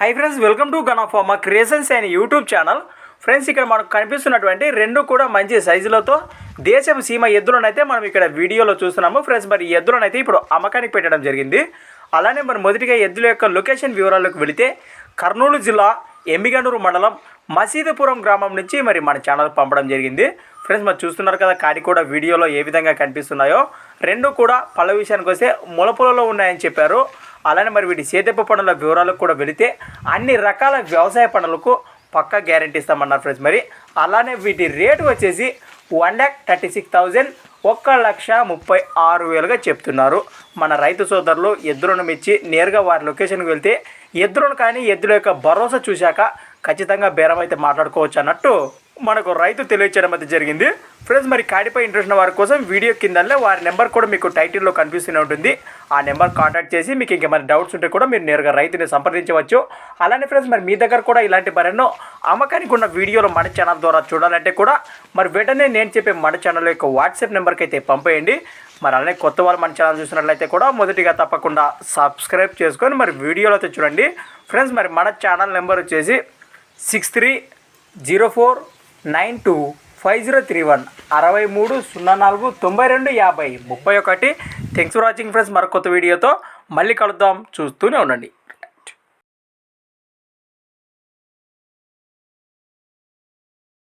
High friends welcome to గన్ ఆఫ్ మా creations and YouTube channel friends ఇక్కడ మనకు కనిపిస్తున్నటువంటి రెండు కూడా మంచి సైజులతో దేశం సీమ ఎద్దులనైతే మనం ఇక్కడ వీడియోలో చూస్తున్నాము. ఫ్రెండ్స్ మరి ఎద్దులనైతే ఇప్పుడు అమ్మకానికి పెట్టడం జరిగింది. అలానే మరి మొదటిగా ఎద్దుల యొక్క లొకేషన్ వివరాలకు వెళితే కర్నూలు జిల్లా ఎమ్మిగనూరు మండలం మసీదుపురం గ్రామం నుంచి మరి మన ఛానల్ పంపడం జరిగింది. ఫ్రెండ్స్ మరి చూస్తున్నారు కదా కాడి కూడా వీడియోలో ఏ విధంగా కనిపిస్తున్నాయో. రెండు కూడా పళ్ళ విషయానికి వస్తే ములపులలో ఉన్నాయని చెప్పారు. అలానే మరి వీటి సేదెప్ప పనుల వివరాలకు కూడా వెళితే అన్ని రకాల వ్యవసాయ పనులకు పక్కా గ్యారంటీ ఇస్తామన్నారు ఫ్రెండ్స్. మరి అలానే వీటి రేటు వచ్చేసి one lakh thirty six thousand ఒక్క లక్ష ముప్పై ఆరు వేలుగా చెప్తున్నారు. మన రైతు సోదరులు ఎద్దులను మెచ్చి నేరుగా వారి లొకేషన్కి వెళ్తే ఎద్దులను కానీ ఎద్దుల యొక్క భరోసా చూశాక ఖచ్చితంగా బేరం అయితే మాట్లాడుకోవచ్చు అన్నట్టు మనకు రైతు తెలియచేయడం అయితే జరిగింది. ఫ్రెండ్స్ మరి కాడిపై ఇంట్రెస్ట్ ఉన్న వారి కోసం వీడియో కిందనే వారి నెంబర్ కూడా మీకు టైటిల్లో కనిపిస్తూనే ఉంటుంది. ఆ నెంబర్ కాంటాక్ట్ చేసి మీకు ఇంకేమైనా డౌట్స్ ఉంటే కూడా మీరు నేరుగా రైతుని సంప్రదించవచ్చు. అలానే ఫ్రెండ్స్ మరి మీ దగ్గర కూడా ఇలాంటి మరెన్నో అమ్మకానికి ఉన్న వీడియోలు మన ఛానల్ ద్వారా చూడాలంటే కూడా మరి వెంటనే నేను చెప్పే మన ఛానల్ యొక్క వాట్సాప్ నెంబర్కి అయితే పంపేయండి. మరి అలానే కొత్త వాళ్ళు మన ఛానల్ చూసినట్లయితే కూడా మొదటిగా తప్పకుండా సబ్స్క్రైబ్ చేసుకొని మరి వీడియోలో అయితే చూడండి. ఫ్రెండ్స్ మరి మన ఛానల్ నెంబర్ వచ్చేసి six three zero four nine two five zero three one అరవై మూడు సున్నా నాలుగు తొంభై రెండు యాభై ముప్పై ఒకటి. థ్యాంక్స్ ఫర్ వాచింగ్ ఫ్రెండ్స్ మరొక కొత్త వీడియోతో మళ్ళీ కలుద్దాం. చూస్తూనే ఉండండి.